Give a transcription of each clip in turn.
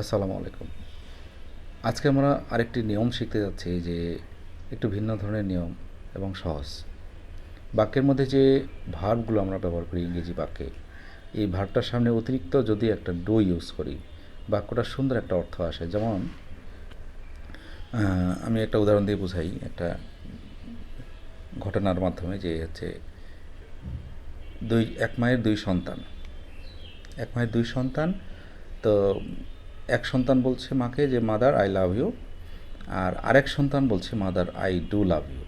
আসসালামু আলাইকুম। আজকে আমরা আরেকটি নিয়ম শিখতে যাচ্ছি যে একটু ভিন্ন ধরনের নিয়ম এবং সহজ। বাক্যের মধ্যে যে ভার্বগুলো আমরা ব্যবহার করি, ইংরেজি বাক্যে, এই ভার্বটার সামনে অতিরিক্ত যদি একটা ডো ইউজ করি, বাক্যটা সুন্দর একটা অর্থ আসে। যেমন আমি একটা উদাহরণ দিয়ে বোঝাই। একটা ঘটনার মাধ্যমে যে হচ্ছে দুই, এক মায়ের দুই সন্তান। এক মায়ের দুই সন্তান, তো এক সন্তান বলছে মাকে যে মাদার আই লাভ ইউ আর আরেক সন্তান বলছে mother I do love you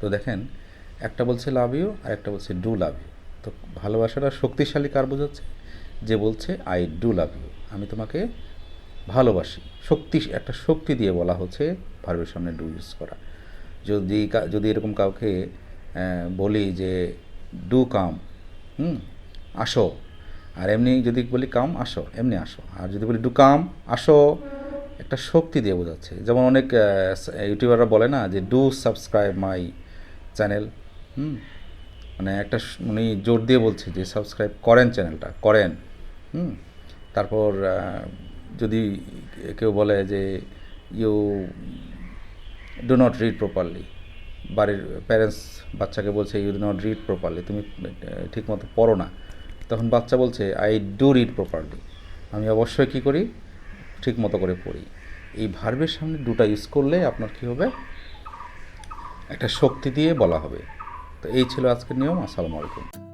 তো দেখেন, একটা বলছে লাভ ইউ আর একটা বলছে ডু লাভ ইউ তো ভালোবাসাটা শক্তিশালী কার বোঝাচ্ছে? যে বলছে আই ডু লাভ ইউ আমি তোমাকে ভালোবাসি। শক্তি, একটা শক্তি দিয়ে বলা হচ্ছে ভার্বের সামনে ডু ইউজ করা। যদি যদি এরকম কাউকে বলি যে ডু কাম হুম, আসো। আর এমনি যদি বলি কাম, আসো, এমনি আসো। আর যদি বলি ডু কাম আসো, একটা শক্তি দিয়ে বোঝাচ্ছে। যেমন অনেক ইউটিউবাররা বলে না যে ডু সাবস্ক্রাইব মাই চ্যানেল হুম? মানে একটা উনি জোর দিয়ে বলছে যে সাবস্ক্রাইব করেন চ্যানেলটা করেন। হুম? তারপর যদি কেউ বলে যে you do not read properly বাড়ির প্যারেন্টস বাচ্চাকে বলছে you do not read properly তুমি ঠিক মতো পড়ো না। তখন বাচ্চা বলছে আই ডু রিড প্রপারলি আমি অবশ্যই কী করি? ঠিক মতো করে পড়ি। এই ভার্বের সামনে দুটা ইউজ করলে আপনার কী হবে? একটা শক্তি দিয়ে বলা হবে। তো এই ছিল আজকের নিয়ম। আসসালামু আলাইকুম।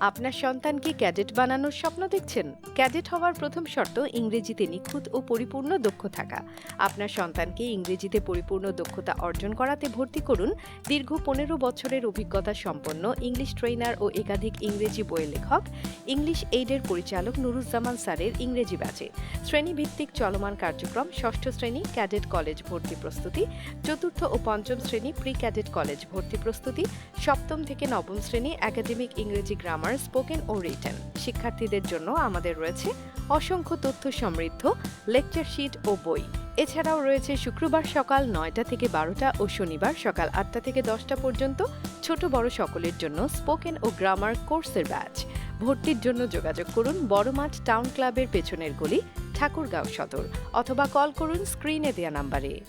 আপনার সন্তানকে ক্যাডেট বানানোর স্বপ্ন দেখছেন? ক্যাডেট হওয়ার প্রথম শর্ত ইংরেজিতে নিখুঁত ও পরিপূর্ণ দক্ষ থাকা। আপনার সন্তানকে ইংরেজিতে পরিপূর্ণ দক্ষতা অর্জন করাতে ভর্তি করুন। দীর্ঘ পনেরো বছরের অভিজ্ঞতা সম্পন্ন ইংলিশ ট্রেনার ও একাধিক ইংরেজি বইয়ের লেখক। ইংলিশ এইডের পরিচালক নুরুজ্জামান স্যারের ইংরেজি ব্যাচে। শ্রেণীভিত্তিক চলমান কার্যক্রম, ষষ্ঠ শ্রেণি ক্যাডেট কলেজ ভর্তি প্রস্তুতি, চতুর্থ ও পঞ্চম শ্রেণি প্রি ক্যাডেট কলেজ ভর্তি প্রস্তুতি, সপ্তম থেকে নবম শ্রেণি একাডেমিক ইংরেজি গ্রামার স্পোকেন ও রিটেন। শিক্ষার্থীদের জন্য আমাদের রয়েছে অসংখ্য তথ্য সমৃদ্ধ লেকচার শিট ও বই। এছাড়াও রয়েছে শুক্রবার সকাল নয়টা থেকে বারোটা ও শনিবার সকাল আটটা থেকে দশটা পর্যন্ত ছোট বড় সকলের জন্য স্পোকেন ও গ্রামার কোর্সের ব্যাচ। ভর্তির জন্য যোগাযোগ করুন বড়মাঠ টাউন ক্লাবের পেছনের গলি, ঠাকুরগাঁও সদর, অথবা কল করুন স্ক্রিনে দেয়া নাম্বারে।